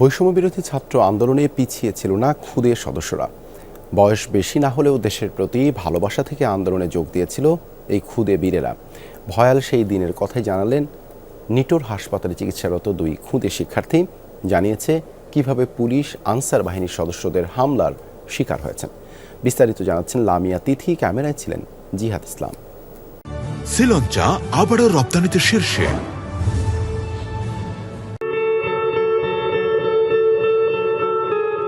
বৈষম্য বিরোধী ছাত্র আন্দোলনে পিছিয়ে ছিল না খুদে সদস্যরা। বয়স বেশি না হলেও দেশের প্রতি ভালোবাসা থেকে আন্দোলনে যোগ দিয়েছিল এই খুদে বীরেরা। ভয়াল সেই দিনের কথাই জানালেন নিটোর হাসপাতালে চিকিৎসারত দুই খুদে শিক্ষার্থী। জানিয়েছে কীভাবে পুলিশ আনসার বাহিনীর সদস্যদের হামলার শিকার হয়েছেন। বিস্তারিত জানাচ্ছেন লামিয়া তিথি, ক্যামেরায় ছিলেন জিহাদ ইসলাম। শ্রীলঙ্কা আবারও রপ্তানিতে শীর্ষে।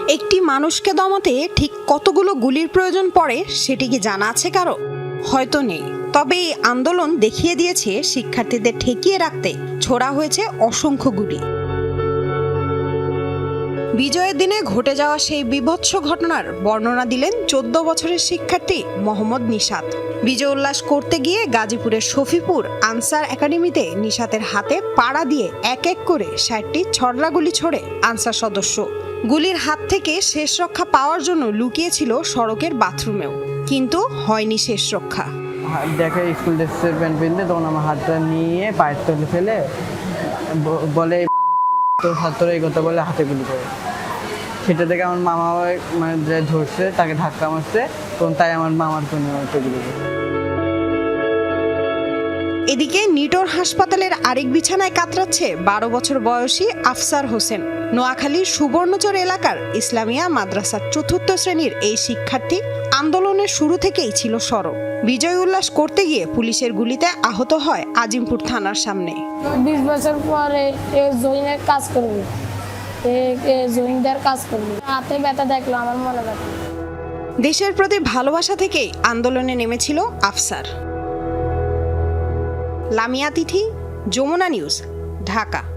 একটি মানুষকে দমাতে ঠিক কতগুলো গুলির প্রয়োজন পড়ে সেটি কি জানা আছে কারও? হয়তো নেই। তবে এই আন্দোলন দেখিয়ে দিয়েছে শিক্ষার্থীদের ঠেকিয়ে রাখতে ছোড়া হয়েছে অসংখ্য গুলি। বিজয়ের দিনে ঘটে যাওয়া সেই বিভৎস ঘটনার বর্ণনা দিলেন চোদ্দ বছরের শিক্ষার্থী মোহাম্মদ নিশাত। বিজয় উল্লাস করতে গিয়ে গাজীপুরের শফিপুর আনসার একাডেমিতে নিশাতের হাতে পাড়া দিয়ে এক এক করে ষাটটি ছড়রা গুলি ছোড়ে আনসার সদস্য। গুলির হাত থেকে শেষ রক্ষা পাওয়ার জন্য লুকিয়েছিল সড়কের বাথরুমেও। কিন্তু হয়নি শেষ রক্ষা। হাত দেখে স্কুল ড্রেসের প্যান্ট পিনতে তখন আমার হাতটা নিয়ে পায়ের তলে ফেলে বলে তো ছাত্র এই কথা বলে হাতে গুলি করে। সেটা থেকে আমার মামা মানে ধরছে, তাকে ধাক্কা মারছে, তখন তাই আমার মামার হাতে গুলি করে এদিকে নিটোর হাসপাতালের আরেক বিছানায় কাতরাচ্ছে বারো বছর বয়সী আফসার হোসেন। নোয়াখালীর সুবর্ণচর এলাকার ইসলামিয়া মাদ্রাসার চতুর্থ শ্রেণির এই শিক্ষার্থী আন্দোলনের শুরু থেকেই ছিল সরব। বিজয় উল্লাস করতে গিয়ে পুলিশের গুলিতে আহত হয় আজিমপুর থানার সামনে। বিশ বছর পরে এ জহিনের কাজ করবি। এ জহিনদার কাজ করবি। হাতে ব্যথা দেখল আমার মনে ব্যথা। দেশের প্রতি ভালোবাসা থেকেই আন্দোলনে নেমেছিল আফসার। লামিয়া তিথি যমুনা নিউজ ঢাকা।